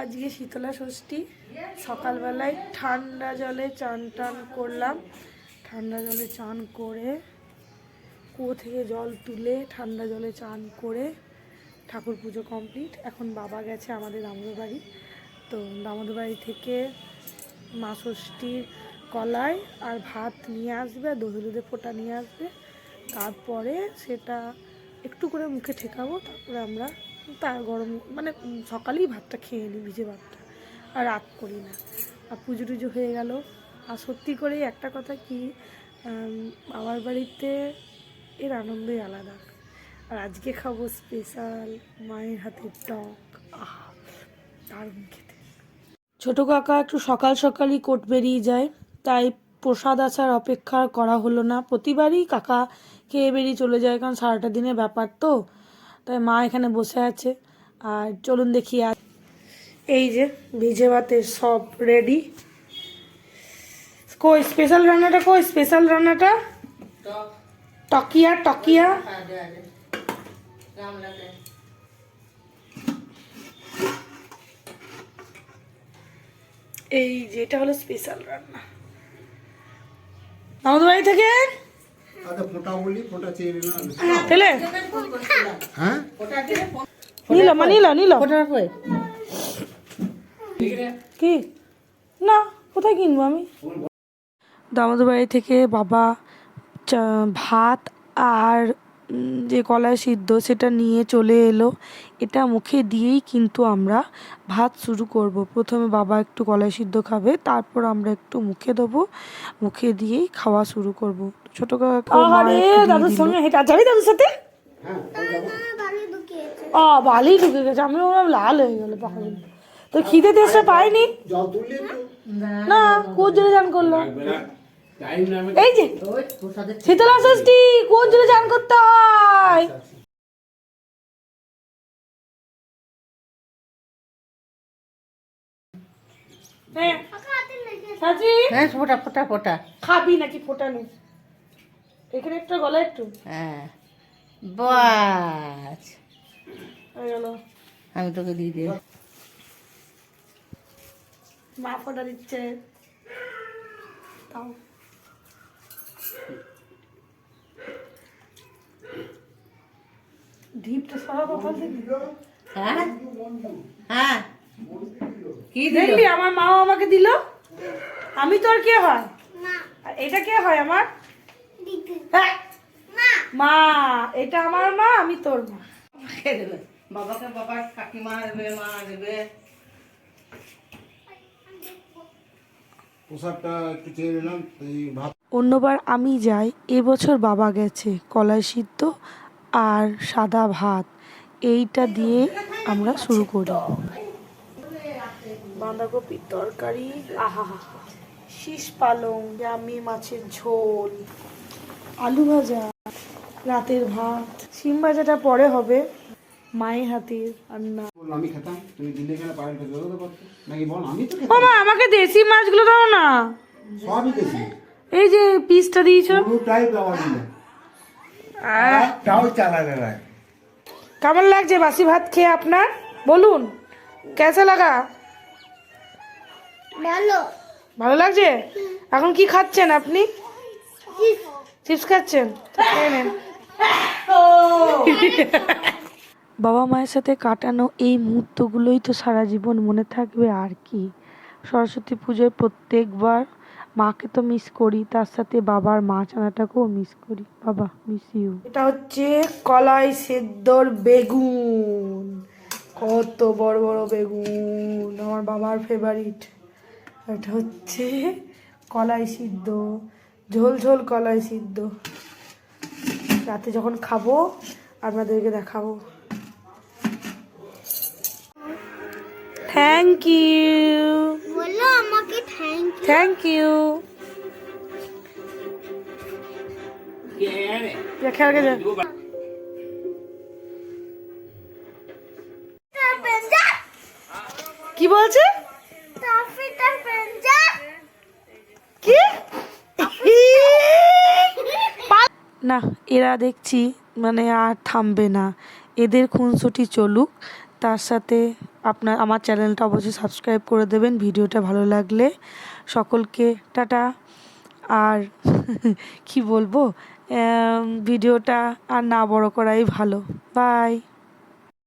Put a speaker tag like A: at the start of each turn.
A: আজকে শীতলা ষষ্ঠী। সকালবেলায় ঠান্ডা জলে চান টান করলাম। ঠান্ডা জলে চান করে কুয়ো থেকে জল তুলে ঠান্ডা জলে চান করে ঠাকুর পুজো কমপ্লিট। এখন বাবা গেছে আমাদের দামোদর বাড়ি। তো দামোদর বাড়ি থেকে মা ষষ্ঠীর কলাই আর ভাত নিয়ে আসবে, আর দধি দুধে ফোঁটা নিয়ে আসবে। তারপরে সেটা একটু করে মুখে ঠেকাবো, তারপরে আমরা তার গরম মানে সকালেই ভাতটা খেয়ে নিই, ভিজে ভাতটা। আর রাত করি না। আর পুজো টুজো হয়ে গেল। আর সত্যি করে একটা কথা কি আমার বাড়িতে এর আনন্দই আলাদা। আর আজকে খাব স্পেশাল মায়ের হাতের টক। আহা, দারুণ খেতে। ছোট কাকা একটু সকাল সকালই কোর্ট বেরিয়ে যায়। তাই প্রসাদ আসার অপেক্ষা করা হলো না। প্রতিবারই কাকা খেয়ে বেরিয়ে চলে যায়, কারণ সারাটা দিনের ব্যাপার তো। তাই মা এখানে বসে আছে। আর চলুন দেখি আর এই যে ভিজে ভাতের সব রেডি কই স্পেশাল রান্নাটা, কই স্পেশাল রান্নাটা? টকিয়া টকিয়া। এই যেটা হলো স্পেশাল রান্না। আমাদের বাড়ি থেকে?
B: আচ্ছা ফোঁটা বলি ফোঁটা চেয়ে নিলাম
A: পেলে
B: হ্যাঁ
A: নিল মা নিল নিল। কি? না কোথায় কিনবো আমি? দামোদর বাড়ি থেকে বাবা চা- ভাত আর যে কলাই সিদ্ধ সেটা নিয়ে চলে এলো। এটা মুখে দিয়েই কিন্তু আমরা ভাত শুরু করব। প্রথমে বাবা একটু কলাই সিদ্ধ খাবে তারপর আমরা একটু মুখে দেবো। মুখে দিয়েই খাওয়া শুরু করব। ছোট কাকা দাদুর সঙ্গে হেঁটে যাবি দাদুর সাথে? ও বালি ঢুকে গেছে আমি ওরকম লাল হয়ে গেল পাখি তো খিদে তেষ্টা পাইনি না কোন জন্য চান করল? এই যে শীতলা ষষ্ঠী কোন জন্য চান করতে হয়। হ্যাঁ সাজি?
C: হ্যাঁ ফোটা ফোটা ফোটা।
A: খাবি নাকি ফোটানো এখানে একটু গলা একটু।
C: হ্যাঁ। বাস আমি তোকে দিয়ে দিই।
A: মা ফোটা দিচ্ছে। তাও ঢিপটা সারা কথা দিবি
C: হ্যাঁ? হ্যাঁ। কি দিল?
A: দেখলি আমার মাও আমাকে দিল। আমি তোর কে হয়? আর এটা কে হয় আমার। মা। এটা আমার মা আমি তোর মা।
C: দেবে। বাবাকে বাবা কাকিমা দেবে মা দেবে।
B: প্রসাদটা একটু চেয়ে নিলাম ভাত
A: অন্যবার আমি যাই এবছর বাবা গেছে কলাই সিদ্ধ আর সাদা ভাত। এইটা দিয়ে আমরা শুরু করি। বাঁধাকপির তরকারি আহা হা শীষ পালং জামি মাছের ঝোল। আলু ভাজা রাতের ভাত সিম ভাজাটা পরে হবে মায়ের হাতের রান্না।
B: আমি খেতাম তুমি দিলে কেন পায়ের খেতে হতে পারতো নাকি বল আমি তো খেতাম
A: মা আমাকে দেশি মাছগুলো দাও না।
B: সবই
A: এই যে পিসটা দিয়েছ।
B: পুরোটাই দেওয়া দিলে তাও চালালে না।
A: কেমন লাগছে বাসি ভাত খেয়ে আপনার? বলুন কেসে লাগা?
D: ভালো।
A: ভালো লাগছে? এখন কি খাচ্ছেন আপনি? চিপস খাচ্ছেন? নেন। বাবা মায়ের সাথে কাটানো এই মুহূর্তগুলোই তো সারা জীবন মনে থাকবে আর কি। সরস্বতী পুজোয় প্রত্যেকবার মাকে তো মিস করি তার সাথে বাবার মা চানাটাকেও মিস করি। বাবা মিস ইউ এটা হচ্ছে কলাই সেদ্ধর বেগুন। কত বড় বড় বেগুন আমার বাবার ফেভারিট এটা হচ্ছে কলাই সিদ্ধ। ঝোল ঝোল কলাই সিদ্ধ। রাতে যখন খাব আপনাদেরকে দেখাবো। থ্যাংক ইউ
D: আমাকে থ্যাংক
A: থ্যাংক ইউ খেয়াল গেছে? কি বলছে? না, এরা দেখছি মানে আর থামবে না। এদের খুনসুটি চলুক।
E: তার সাথে আপনার, আমার চ্যানেলটা অবশ্যই সাবস্ক্রাইব করে দেবেন। ভিডিওটা ভালো লাগলে সকলকে, টাটা। আর কি বলব? ভিডিওটা আর না বড় করাই ভালো। বাই।